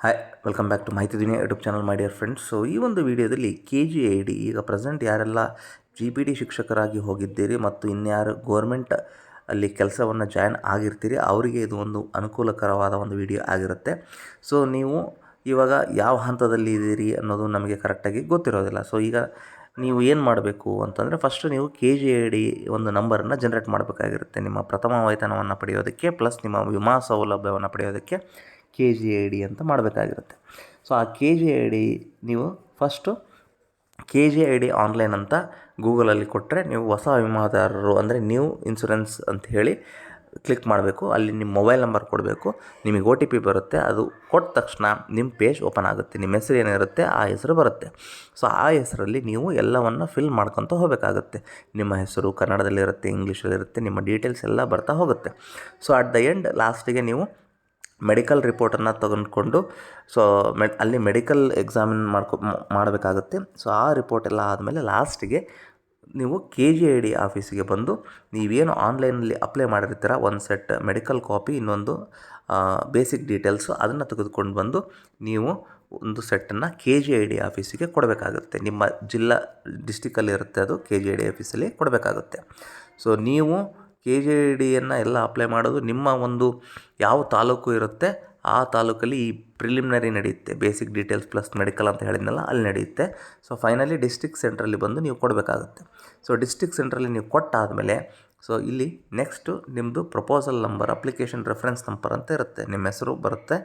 Hi welcome back to Mahiti Duniya YouTube channel my dear friends so ಈ ಒಂದು ವಿಡಿಯೋದಲ್ಲಿ K G I D ಈಗ present ಯಾರೆಲ್ಲ G P D ಶಿಕ್ಷಕರಾಗಿ ಹೋಗಿದ್ದೀರಿ ಮತ್ತು ಇನ್ಯಾರು ಗೋರ್ಮೆಂಟ್ ಅಲ್ಲಿ ಕೆಲಸವನ್ನು ಜಾಯ್ನ್ ಆಗಿರ್ತೀರಿ, ಅವರಿಗೆ ಇದು ಒಂದು ಅನುಕೂಲಕರವಾದ ಒಂದು ವಿಡಿಯೋ ಆಗಿರುತ್ತೆ. ಸೊ ನೀವು ಇವಾಗ ಯಾವ ಹಂತದಲ್ಲಿ ಇದ್ದೀರಿ ಅನ್ನೋದು ನಮಗೆ ಕರೆಕ್ಟಾಗಿ ಗೊತ್ತಿರೋದಿಲ್ಲ. ಸೊ ಈಗ ನೀವು ಏನು ಮಾಡಬೇಕು ಅಂತಂದರೆ ಫಸ್ಟು ನೀವು ಕೆ ಜಿ ಐ ಡಿ ಒಂದು ನಂಬರನ್ನು ಜನ್ರೇಟ್ ಮಾಡಬೇಕಾಗಿರುತ್ತೆ. ನಿಮ್ಮ ಪ್ರಥಮ ವೇತನವನ್ನು ಪಡೆಯೋದಕ್ಕೆ ಪ್ಲಸ್ ನಿಮ್ಮ ವಿಮಾ ಸೌಲಭ್ಯವನ್ನು ಪಡೆಯೋದಕ್ಕೆ. ಕೆ ಜಿ ಐ ಡಿ ಅಂತ ಮಾಡಬೇಕಾಗಿರುತ್ತೆ. ಸೊ ಆ ಕೆ ಜಿ ಐ ಡಿ ನೀವು first K G I D online ಅಂತ ಗೂಗಲಲ್ಲಿ ಕೊಟ್ಟರೆ ನೀವು ಹೊಸ ವಿಮಾದಾರರು ಅಂದರೆ ನ್ಯೂ ಇನ್ಶೂರೆನ್ಸ್ ಅಂತ ಹೇಳಿ ಕ್ಲಿಕ್ ಮಾಡಬೇಕು. ಅಲ್ಲಿ ನಿಮ್ಮ ಮೊಬೈಲ್ ನಂಬರ್ ಕೊಡಬೇಕು. ನಿಮಗೆ ಒ ಟಿ ಪಿ ಬರುತ್ತೆ. ಅದು ಕೊಟ್ಟ ತಕ್ಷಣ ನಿಮ್ಮ ಪೇಜ್ ಓಪನ್ ಆಗುತ್ತೆ. ನಿಮ್ಮ ಹೆಸರು ಏನಿರುತ್ತೆ, ಆ ಹೆಸರು ಬರುತ್ತೆ. ಸೊ ಆ ಹೆಸರಲ್ಲಿ ನೀವು ಎಲ್ಲವನ್ನು ಫಿಲ್ ಮಾಡ್ಕೊತ ಹೋಗಬೇಕಾಗುತ್ತೆ. ನಿಮ್ಮ ಹೆಸರು ಕನ್ನಡದಲ್ಲಿರುತ್ತೆ ಇಂಗ್ಲೀಷಲ್ಲಿರುತ್ತೆ ನಿಮ್ಮ ಡೀಟೇಲ್ಸ್ ಎಲ್ಲ ಬರ್ತಾ ಹೋಗುತ್ತೆ. ಸೊ ಅಟ್ ದ ಎಂಡ್ ಲಾಸ್ಟಿಗೆ ನೀವು ಮೆಡಿಕಲ್ ರಿಪೋರ್ಟನ್ನು ತೆಗೆದುಕೊಂಡು, ಸೊ ಮೆ ಅಲ್ಲಿ ಮೆಡಿಕಲ್ ಎಕ್ಸಾಮಿನ್ ಮಾಡ್ಕೊ ಮಾಡಬೇಕಾಗುತ್ತೆ. ಸೊ ಆ ರಿಪೋರ್ಟ್ ಎಲ್ಲ ಆದಮೇಲೆ ಲಾಸ್ಟಿಗೆ ನೀವು ಕೆ ಜಿ ಐ ಡಿ ಆಫೀಸಿಗೆ ಬಂದು, ನೀವೇನು ಆನ್ಲೈನಲ್ಲಿ ಅಪ್ಲೈ ಮಾಡಿರ್ತೀರ, ಒಂದು ಸೆಟ್ ಮೆಡಿಕಲ್ ಕಾಪಿ, ಇನ್ನೊಂದು ಬೇಸಿಕ್ ಡೀಟೇಲ್ಸು ಅದನ್ನು ತೆಗೆದುಕೊಂಡು ಬಂದು, ನೀವು ಒಂದು ಸೆಟ್ಟನ್ನು ಕೆ ಜಿ ಐ ಡಿ ಆಫೀಸಿಗೆ ಕೊಡಬೇಕಾಗುತ್ತೆ. ನಿಮ್ಮ ಜಿಲ್ಲಾ ಡಿಸ್ಟಿಕಲ್ಲಿ ಇರುತ್ತೆ ಅದು, ಕೆ ಜಿ ಐ ಡಿ ಆಫೀಸಲ್ಲಿ ಕೊಡಬೇಕಾಗುತ್ತೆ. ಸೊ ನೀವು ಕೆ ಜೆ ಡಿಯನ್ನು ಎಲ್ಲ ಅಪ್ಲೈ ಮಾಡೋದು ನಿಮ್ಮ ಒಂದು ಯಾವ ತಾಲೂಕು ಇರುತ್ತೆ, ಆ ತಾಲೂಕಲ್ಲಿ ಈ ಪ್ರಿಲಿಮಿನರಿ ನಡೆಯುತ್ತೆ. ಬೇಸಿಕ್ ಡೀಟೇಲ್ಸ್ ಪ್ಲಸ್ ಮೆಡಿಕಲ್ ಅಂತ ಹೇಳಿದ್ನಲ್ಲ, ಅಲ್ಲಿ ನಡೆಯುತ್ತೆ. ಸೊ ಫೈನಲಿ ಡಿಸ್ಟಿಕ್ ಸೆಂಟ್ರಲ್ಲಿ ಬಂದು ನೀವು ಕೊಡಬೇಕಾಗುತ್ತೆ. ಸೊ ಡಿಸ್ಟಿಕ್ ಸೆಂಟ್ರಲ್ಲಿ ನೀವು ಕೊಟ್ಟಾದಮೇಲೆ ಸೊ ಇಲ್ಲಿ ನೆಕ್ಸ್ಟು ನಿಮ್ಮದು proposal number application reference number ಅಂತ ಇರುತ್ತೆ. ನಿಮ್ಮ ಹೆಸರು ಬರುತ್ತೆ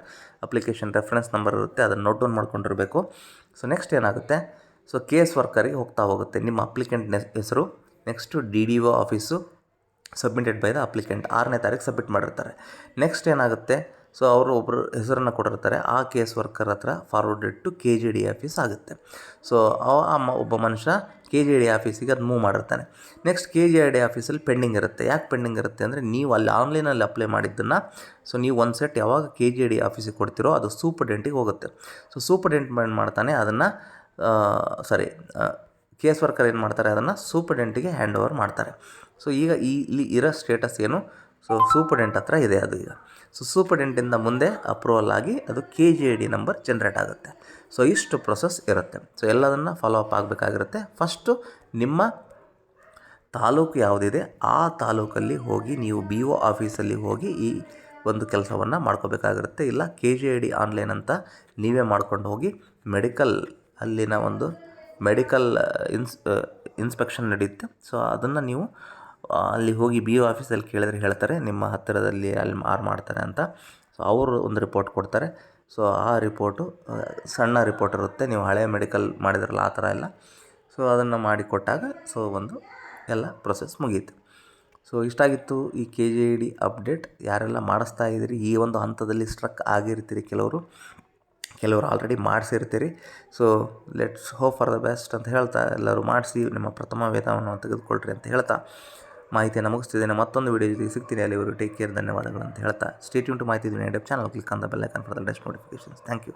ಅಪ್ಲಿಕೇಶನ್ ರೆಫರೆನ್ಸ್ ನಂಬರ್ ಇರುತ್ತೆ, ಅದನ್ನು ನೋಟ್ ಡೌನ್ ಮಾಡ್ಕೊಂಡಿರಬೇಕು. ಸೊ ನೆಕ್ಸ್ಟ್ ಏನಾಗುತ್ತೆ? ಸೊ ಕೇಸ್ ವರ್ಕರಿಗೆ ಹೋಗ್ತಾ ಹೋಗುತ್ತೆ ನಿಮ್ಮ ಅಪ್ಲಿಕೆಂಟ್ ಹೆಸರು next D D O office submitted by the applicant ಆರನೇ ತಾರೀಕು ಸಬ್ಮಿಟ್ ಮಾಡಿರ್ತಾರೆ. ನೆಕ್ಸ್ಟ್ ಏನಾಗುತ್ತೆ? ಸೊ ಅವರು ಒಬ್ಬರು ಹೆಸರನ್ನು ಕೊಟ್ಟಿರ್ತಾರೆ. ಆ ಕೇಸ್ ವರ್ಕರ್ ಹತ್ರ forwarded to K G D office ಆಗುತ್ತೆ. ಸೊ ಆ ಒಬ್ಬ ಮನುಷ್ಯ ಕೆ ಜಿ ಡಿ ಆಫೀಸಿಗೆ ಅದು ಮೂವ್ ಮಾಡಿರ್ತಾನೆ. ನೆಕ್ಸ್ಟ್ ಕೆ ಜಿ ಡಿ ಆಫೀಸಲ್ಲಿ ಪೆಂಡಿಂಗ್ ಇರುತ್ತೆ. ಯಾಕೆ ಪೆಂಡಿಂಗ್ ಇರುತ್ತೆ ಅಂದರೆ, ನೀವು ಅಲ್ಲಿ ಆನ್ಲೈನಲ್ಲಿ ಅಪ್ಲೈ ಮಾಡಿದ್ದನ್ನು ಸೊ ನೀವು ಒಂದು ಸೆಟ್ ಯಾವಾಗ ಕೆ ಜಿ ಡಿ ಆಫೀಸಿಗೆ ಕೊಡ್ತೀರೋ, ಅದು ಸೂಪರ್ಡೆಂಟಿಗೆ ಹೋಗುತ್ತೆ. ಸೊ ಸೂಪರ್ಡೆಂಟ್ ಮಾಡ್ತಾನೆ, ಅದನ್ನು ಸಾರಿ ಕೇಸ್ ವರ್ಕರ್ ಏನು ಮಾಡ್ತಾರೆ, ಅದನ್ನು ಸೂಪರ್ಡೆಂಟಿಗೆ ಹ್ಯಾಂಡ್ ಓವರ್ ಮಾಡ್ತಾರೆ. ಸೊ ಈಗ ಈ ಇಲ್ಲಿ ಇರೋ ಸ್ಟೇಟಸ್ ಏನು? ಸೊ ಸೂಪರ್ಡೆಂಟ್ ಹತ್ರ ಇದೆ ಅದು ಈಗ. ಸೊ ಸೂಪರ್ಡೆಂಟಿಂದ ಮುಂದೆ ಅಪ್ರೂವಲ್ ಆಗಿ ಅದು K G I D number generate ಆಗುತ್ತೆ. ಸೊ ಇಷ್ಟು ಪ್ರೊಸೆಸ್ ಇರುತ್ತೆ. ಸೊ ಎಲ್ಲದನ್ನು ಫಾಲೋ ಅಪ್ ಆಗಬೇಕಾಗಿರುತ್ತೆ. ಫಸ್ಟು ನಿಮ್ಮ ತಾಲೂಕು ಯಾವುದಿದೆ? ಆ ತಾಲೂಕಲ್ಲಿ ಹೋಗಿ ನೀವು ಬಿ ಒ ಆಫೀಸಲ್ಲಿ ಹೋಗಿ ಈ ಒಂದು ಕೆಲಸವನ್ನು ಮಾಡ್ಕೋಬೇಕಾಗಿರುತ್ತೆ. ಇಲ್ಲ K G I D online ಅಂತ ನೀವೇ ಮಾಡ್ಕೊಂಡು ಹೋಗಿ ಮೆಡಿಕಲ್ ಅಲ್ಲಿನ ಒಂದು ಮೆಡಿಕಲ್ ಇನ್ಸ್ ಇನ್ಸ್ಪೆಕ್ಷನ್ ನಡೆಯುತ್ತೆ. ಸೊ ಅದನ್ನು ನೀವು ಅಲ್ಲಿ ಹೋಗಿ ಬಿ ಒ ಆಫೀಸಲ್ಲಿ ಕೇಳಿದ್ರೆ ಹೇಳ್ತಾರೆ, ನಿಮ್ಮ ಹತ್ತಿರದಲ್ಲಿ ಅಲ್ಲಿ ಮಾರು ಮಾಡ್ತಾರೆ ಅಂತ. ಸೊ ಅವರು ಒಂದು ರಿಪೋರ್ಟ್ ಕೊಡ್ತಾರೆ. ಸೊ ಆ ರಿಪೋರ್ಟು ಸಣ್ಣ ರಿಪೋರ್ಟ್ ಇರುತ್ತೆ. ನೀವು ಹಳೆ ಮೆಡಿಕಲ್ ಮಾಡಿದ್ರಲ್ಲ ಆ ಥರ ಎಲ್ಲ. ಸೊ ಅದನ್ನು ಮಾಡಿಕೊಟ್ಟಾಗ ಸೊ ಒಂದು ಎಲ್ಲ ಪ್ರೊಸೆಸ್ ಮುಗೀತು. ಸೊ ಇಷ್ಟಾಗಿತ್ತು ಈ ಕೆ ಜಿ ಡಿ ಅಪ್ಡೇಟ್ ಯಾರೆಲ್ಲ ಮಾಡಿಸ್ತಾ ಇದ್ದೀರಿ, ಈ ಒಂದು ಹಂತದಲ್ಲಿ ಸ್ಟ್ರಕ್ ಆಗಿರ್ತೀರಿ ಕೆಲವರು ಕೆಲವರು already ಮಾಡಿಸಿರ್ತೀರಿ. So let's hope for the best ಅಂತ ಹೇಳ್ತಾ ಎಲ್ಲರೂ ಮಾಡಿಸಿ, ನಿಮ್ಮ ಪ್ರಥಮ ವೇತನವನ್ನು ತೆಗೆದುಕೊಳ್ರಿ ಅಂತ ಹೇಳ್ತಾ. ಮಾಹಿತಿಯನ್ನು ಮುಗಿಸ್ತಿದ್ದೇನೆ ಮತ್ತೊಂದು ವಿಡಿಯೋ ಜೊತೆಗೆ ಸಿಗ್ತೀನಿ. ಅಲ್ಲಿ ಇವರು ಟೇಕ್ ಕೇರ್ ಧನ್ಯವಾದಗಳು ಅಂತ ಹೇಳ್ತಾ ಸ್ಟೇಟ್ ಟು ಮಾಹಿತಿ YouTube channel. Click on the bell icon for the latest notifications thank you